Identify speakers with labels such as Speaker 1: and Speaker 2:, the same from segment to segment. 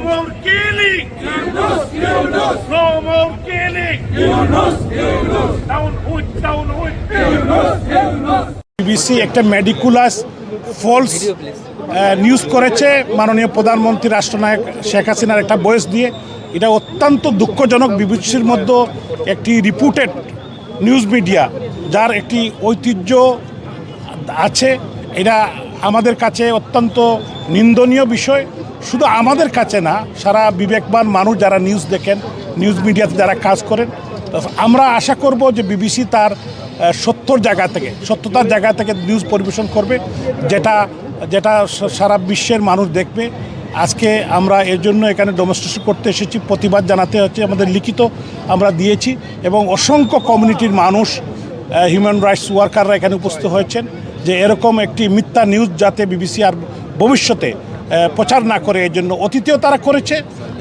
Speaker 1: more killing. No more killing. Down with, down with.
Speaker 2: BBC একটা meticulous false news করেছে মাননীয় প্রধানমন্ত্রী রাষ্ট্রনায়ক শেখ হাসিনার একটা বয়স দিয়ে এটা অত্যন্ত দুঃখজনক বিবিসির মধ্যে একটি রিপুটেড নিউজ মিডিয়া যার একটি ঐতিহ্য আছে এটা আমাদের কাছে অত্যন্ত নিন্দনীয় বিষয় শুধু আমাদের কাছে না, সারা বিবেকবান মানুষ যারা নিউজ দেখেন নিউজ মিডিয়াতে যারা কাজ করেন আমরা আশা করব যে বিবিসি তার সত্যর জায়গা থেকে, সত্যতার জায়গা থেকে নিউজ পরিবেশন করবে, যেটা যেটা সারা বিশ্বের মানুষ দেখবে। আজকে আমরা এর জন্য এখানে ডেমনস্ট্রেশন করতে এসেছি, প্রতিবাদ জানাতে হচ্ছে, আমাদের লিখিত আমরা দিয়েছি, এবং অসংখ্য কমিউনিটির মানুষ হিউম্যান রাইটস ওয়ার্কাররা এখানে উপস্থিত হয়েছেন, যে এরকম একটি মিথ্যা নিউজ যাতে বিবিসি আর ভবিষ্যতে প্রচার না করে এর জন্য। অতীতেও তারা করেছে,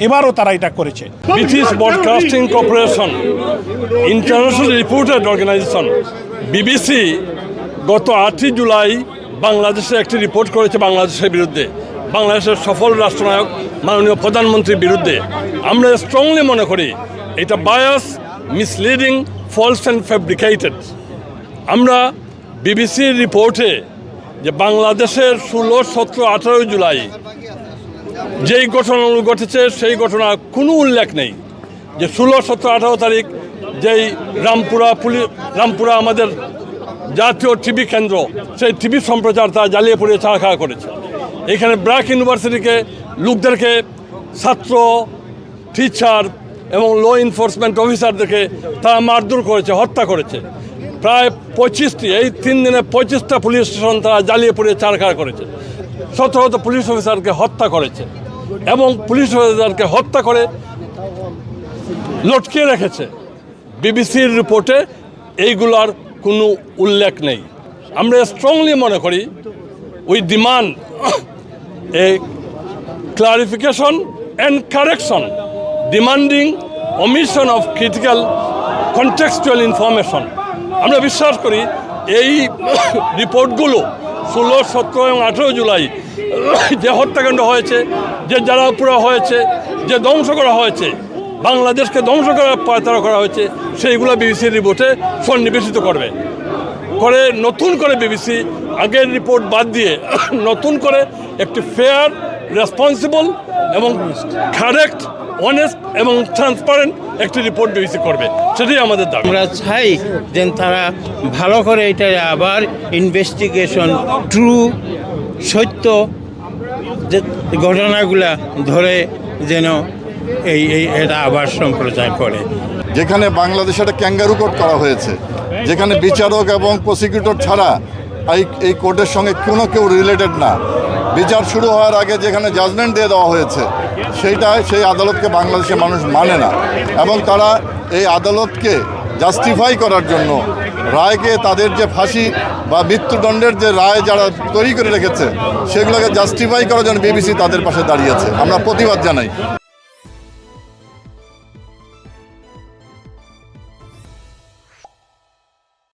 Speaker 2: এবারও তারা এটা করেছে।
Speaker 3: British Broadcasting corporation international reported organisation BBC গত আটই জুলাই বাংলাদেশে একটি রিপোর্ট করেছে বাংলাদেশের বিরুদ্ধে। বাংলাদেশের সফল রাষ্ট্রনায়ক, মাননীয় প্রধানমন্ত্রীর বিরুদ্ধে। আমরা স্ট্রংলি মনে করি, এটা bias misleading false and fabricated আমরা বিবিসির রিপোর্টে যে বাংলাদেশের ষোলো, সতেরো, আঠারো জুলাই যেই ঘটনাগুলো ঘটেছে, সেই ঘটনার কোনো উল্লেখ নেই। যে ষোলো, সতেরো, আঠারো তারিখ যেই রামপুরা পুলিশ, রামপুরা আমাদের জাতীয় টিভি কেন্দ্র, সেই টিভি সম্প্রচার তারা জ্বালিয়ে পুড়িয়ে ছাড়খা করেছে। এখানে ব্র্যাক ইউনিভার্সিটিকে লোকদেরকে, ছাত্র টিচার এবং ল এনফোর্সমেন্ট অফিসারদেরকে তারা মারধর করেছে, হত্যা করেছে। প্রায় পঁচিশটি, এই তিন দিনে পঁচিশটা পুলিশ স্টেশন তারা জ্বালিয়ে পুড়িয়ে চারখার করেছে। সতেরোত পুলিশ অফিসারকে হত্যা করেছে এবং পুলিশ অফিসারকে হত্যা করে লটকে রেখেছে। বিবিসির রিপোর্টে এইগুলার কোনো উল্লেখ নেই। আমরা স্ট্রংলি মনে করি we demand a clarification and correction demanding omission of critical contextual information আমরা বিশ্বাস করি, এই রিপোর্টগুলো ষোলো, সতেরো এবং আঠেরো জুলাই যে হত্যাকাণ্ড হয়েছে, যে যারা পুরা হয়েছে, যে ধ্বংস করা হয়েছে, বাংলাদেশকে ধ্বংস করার পায়তারা করা হয়েছে, সেইগুলো বিবিসির রিপোর্টে সন্নিবেশিত করবে। করে নতুন করে বিবিসি আগের রিপোর্ট বাদ দিয়ে নতুন করে একটি ফেয়ার, রেসপন্সিবল এবং কারেক্ট অনেস্ট এবং ট্রান্সপারেন্ট একটি রিপোর্ট বিবিসি করবে। সেটাই আমাদের দাবি।
Speaker 4: আমরা চাই যে তারা ভালো করে এটা আবার ইনভেস্টিগেশন ট্রু সত্য যে ঘটনাগুলা ধরে যেন এই এই এটা আবার সম্প্রচার করে।
Speaker 5: যেখানে বাংলাদেশে একটা ক্যাঙ্গারু কোর্ট করা হয়েছে যেখানে বিচারক এবং প্রসিকিউটর ছাড়া এই এই কোর্টের সঙ্গে কোনো কেউ রিলেটেড না। বিচার শুরু হওয়ার আগে যেখানে জাজমেন্ট দিয়ে দেওয়া হয়েছে সেইটা সেই আদালতকে বাংলাদেশের মানুষ মানে না। এবং তারা এই আদালতকে জাস্টিফাই করার জন্য রায়কে তাদের যে ফাঁসি বা মৃত্যুদণ্ডের যে রায় যারা তৈরি করে রেখেছে, সেগুলোকে জাস্টিফাই করার জন্য বিবিসি তাদের পাশে দাঁড়িয়েছে। আমরা প্রতিবাদ জানাই।